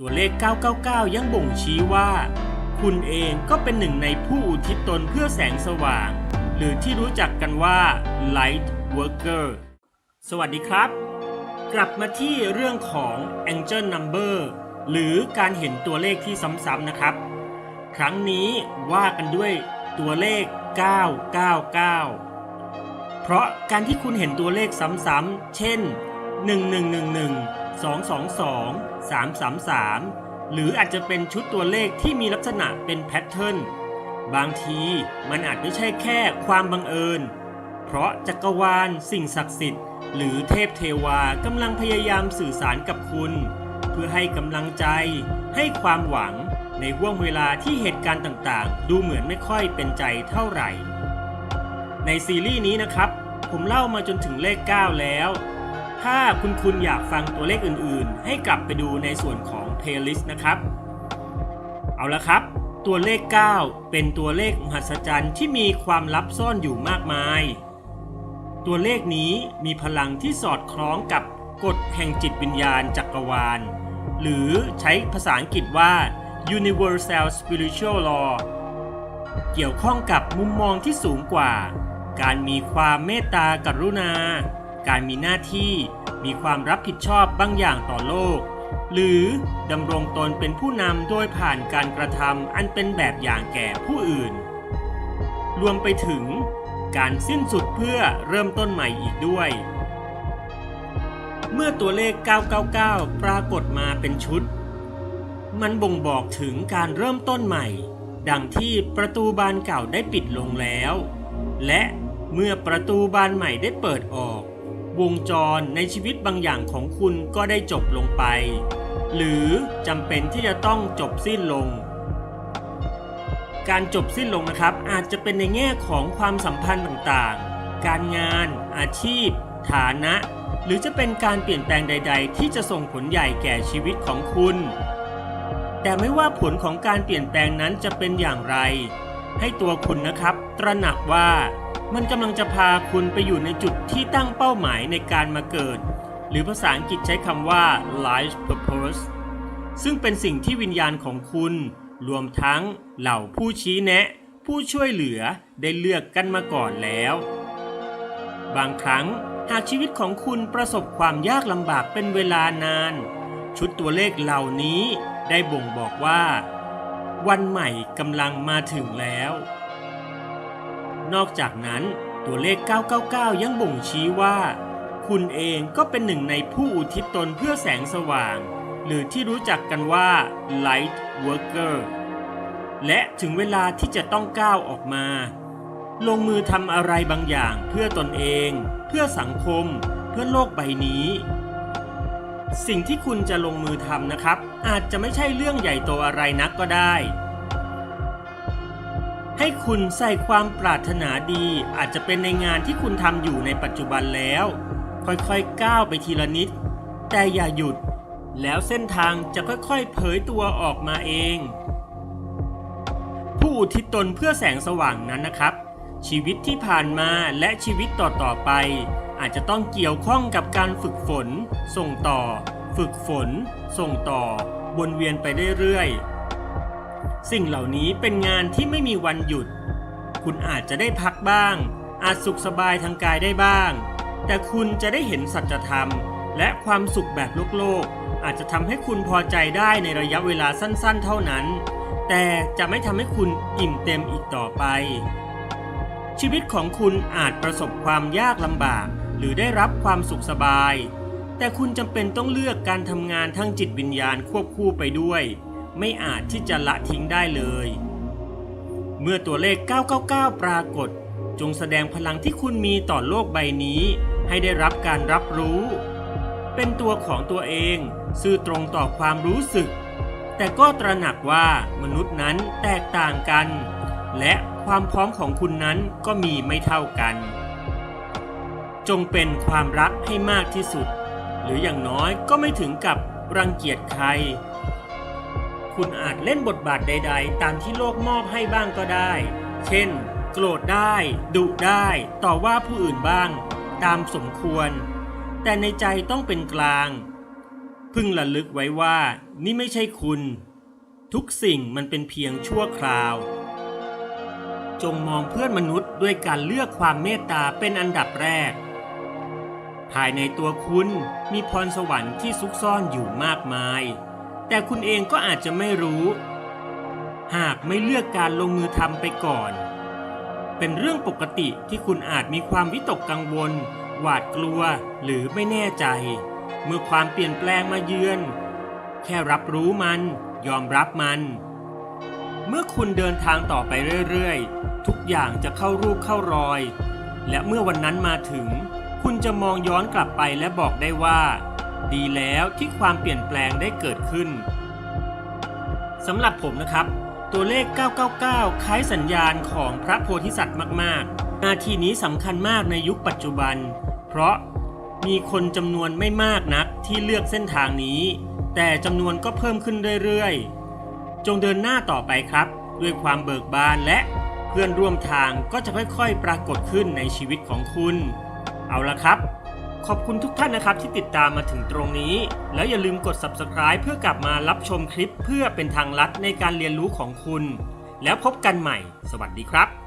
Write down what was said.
ตัวเลข 999 ยังบ่งชี้ว่า คุณเองก็เป็นหนึ่งในผู้อุทิศตนเพื่อแสงสว่าง หรือที่รู้จักกันว่า Light Worker สวัสดีครับ กลับมาที่เรื่องของ Angel Number หรือการเห็นตัวเลขที่ซ้ำๆนะครับ ครั้งนี้ว่ากันด้วยตัวเลข 999 เพราะการที่คุณเห็นตัวเลขซ้ำๆ เช่น 1111 222 333 หรืออาจจะเป็นชุดตัวเลขที่มีลักษณะเป็นแพทเทิร์น บางทีมันอาจไม่ใช่แค่ความบังเอิญ เพราะจักรวาล สิ่งศักดิ์สิทธิ์ หรือเทพเทวากำลังพยายามสื่อสารกับคุณ เพื่อให้กำลังใจ ให้ความหวังในห่วงเวลาที่เหตุการณ์ต่างๆ ดูเหมือนไม่ค่อยเป็นใจเท่าไหร่ ในซีรีส์นี้นะครับ ผมเล่ามาจนถึงเลข 9 แล้ว ถ้าคุณคุณอยากฟังตัวเลขอื่น ๆ ให้กลับไปดูในส่วนของ playlist นะครับ เอาละครับ ตัวเลข 9 เป็นตัวเลขมหัศจรรย์ที่มีความลับซ่อนอยู่มากมาย ตัวเลขนี้มีพลังที่สอดคล้องกับกฎแห่งจิตวิญญาณจักรวาล หรือใช้ภาษาอังกฤษว่า universal spiritual law เกี่ยวข้องกับมุมมองที่สูงกว่า การมีความเมตตากรุณา การมีหน้าที่ มีความรับผิดชอบบางอย่างต่อโลก หรือดำรงตนเป็นผู้นำโดยผ่านการกระทำอันเป็นแบบอย่างแก่ผู้อื่น รวมไปถึงการสิ้นสุดเพื่อเริ่มต้นใหม่อีกด้วย เมื่อตัวเลข 999 ปรากฏมาเป็นชุด มันบ่งบอกถึงการเริ่มต้นใหม่ ดังที่ประตูบานเก่าได้ปิดลงแล้ว และเมื่อประตูบานใหม่ได้เปิดออก วงจรในชีวิตบางอย่างของคุณก็ได้จบลงไป หรือจำเป็นที่จะต้องจบสิ้นลง การจบสิ้นลงนะครับ อาจจะเป็นในแง่ของความสัมพันธ์ต่างๆ การงาน อาชีพ ฐานะ หรือจะเป็นการเปลี่ยนแปลงใด ๆ ที่จะส่งผลใหญ่แก่ชีวิตของคุณ แต่ไม่ว่าผลของการเปลี่ยนแปลงนั้นจะเป็นอย่างไร ให้ตัวคุณนะครับ ตระหนักว่า มันกำลังจะพาคุณไปอยู่ในจุดที่ตั้งเป้าหมายในการมาเกิด หรือภาษาอังกฤษใช้คำว่า life purpose ซึ่งเป็นสิ่งที่วิญญาณของคุณ รวมทั้งเหล่าผู้ชี้แนะ ผู้ช่วยเหลือได้เลือกกันมาก่อนแล้ว บางครั้งหากชีวิตของคุณประสบความยากลำบากเป็นเวลานาน ชุดตัวเลขเหล่านี้ได้บ่งบอกว่า วันใหม่กำลังมาถึงแล้ว นอกจากนั้นตัวเลข 999 ยังบ่งชี้ว่า คุณเองก็เป็นหนึ่งในผู้อุทิศตนเพื่อแสงสว่าง หรือที่รู้จักกันว่า Light Worker และถึงเวลาที่จะต้องก้าวออกมา ลงมือทำอะไรบางอย่างเพื่อตนเอง เพื่อสังคม เพื่อโลกใบนี้ สิ่งที่คุณจะลงมือทำนะครับ อาจจะไม่ใช่เรื่องใหญ่โตอะไรนักก็ได้ ให้คุณใส่ความปรารถนาดีอาจจะเป็นในงานที่คุณทำอยู่ในปัจจุบันแล้ว ค่อยๆก้าวไปทีละนิด แต่อย่าหยุด แล้วเส้นทางจะค่อยๆเผยตัวออกมาเอง ผู้อุทิศตนเพื่อแสงสว่างนั้นนะครับ ชีวิตที่ผ่านมาและชีวิตต่อๆไป อาจจะต้องเกี่ยวข้องกับการฝึกฝน ส่งต่อ ฝึกฝน ส่งต่อ วนเวียนไปเรื่อยๆ สิ่งเหล่านี้เป็นงานที่ไม่มีวันหยุด คุณอาจจะได้พักบ้าง อาจสุขสบายทางกายได้บ้าง แต่คุณจะได้เห็นสัจธรรม และความสุขแบบโลกโลก อาจจะทำให้คุณพอใจได้ในระยะเวลาสั้นๆ เท่านั้น แต่จะไม่ทำให้คุณอิ่มเต็มอีกต่อไป ชีวิตของคุณอาจประสบความยากลำบาก หรือได้รับความสุขสบาย แต่คุณจำเป็นต้องเลือกการทำงานทั้งจิตวิญญาณควบคู่ไปด้วย ไม่อาจที่จะละทิ้งได้เลย เมื่อตัวเลข 999 ปรากฏ จงแสดงพลังที่คุณมีต่อโลกใบนี้ ให้ได้รับการรับรู้ เป็นตัวของตัวเองซื่อตรงต่อความรู้สึก แต่ก็ตระหนักว่ามนุษย์นั้นแตกต่างกัน และความพร้อมของคุณนั้นก็มีไม่เท่ากัน จงเป็นความรักให้มากที่สุด หรืออย่างน้อยก็ไม่ถึงกับรังเกียจใคร คุณอาจเล่นบทบาทใด ๆ ตามที่โลกมอบให้บ้างก็ได้ เช่น โกรธได้ ดุได้ ต่อว่าผู้อื่นบ้าง ตามสมควร แต่ในใจต้องเป็นกลาง พึงระลึกไว้ว่า นี่ไม่ใช่คุณ ทุกสิ่งมันเป็นเพียงชั่วคราว จงมองเพื่อนมนุษย์ด้วยการเลือกความเมตตาเป็นอันดับแรก ภายในตัวคุณมีพรสวรรค์ที่ซุกซ่อนอยู่มากมาย แต่คุณเองก็อาจจะไม่รู้ หากไม่เลือกการลงมือทำไปก่อน เป็นเรื่องปกติที่คุณอาจมีความวิตกกังวล หวาดกลัวหรือไม่แน่ใจ เมื่อความเปลี่ยนแปลงมาเยือน แค่รับรู้มันยอมรับมัน เมื่อคุณเดินทางต่อไปเรื่อยๆ ทุกอย่างจะเข้ารูปเข้ารอย และเมื่อวันนั้นมาถึง คุณจะมองย้อนกลับไปและบอกได้ว่า ดีแล้วที่ความเปลี่ยนแปลงได้เกิดขึ้นสำหรับผมนะครับ ตัวเลข 999 คล้ายสัญญาณของพระโพธิสัตว์มาก ๆ นาทีนี้สำคัญมากในยุคปัจจุบัน เพราะมีคนจำนวนไม่มากนักที่เลือกเส้นทางนี้ แต่จำนวนก็เพิ่มขึ้นเรื่อย ๆ จงเดินหน้าต่อไปครับ ด้วยความเบิกบานและเพื่อนร่วมทางก็จะค่อย ๆ ปรากฏขึ้นในชีวิตของคุณ เอาละครับ ขอบคุณทุกท่านนะครับที่ติดตามมาถึงตรงนี้ แล้วอย่าลืมกด subscribe เพื่อกลับมารับชมคลิปเพื่อเป็นทางลัดในการเรียนรู้ของคุณ แล้วพบกันใหม่ สวัสดีครับ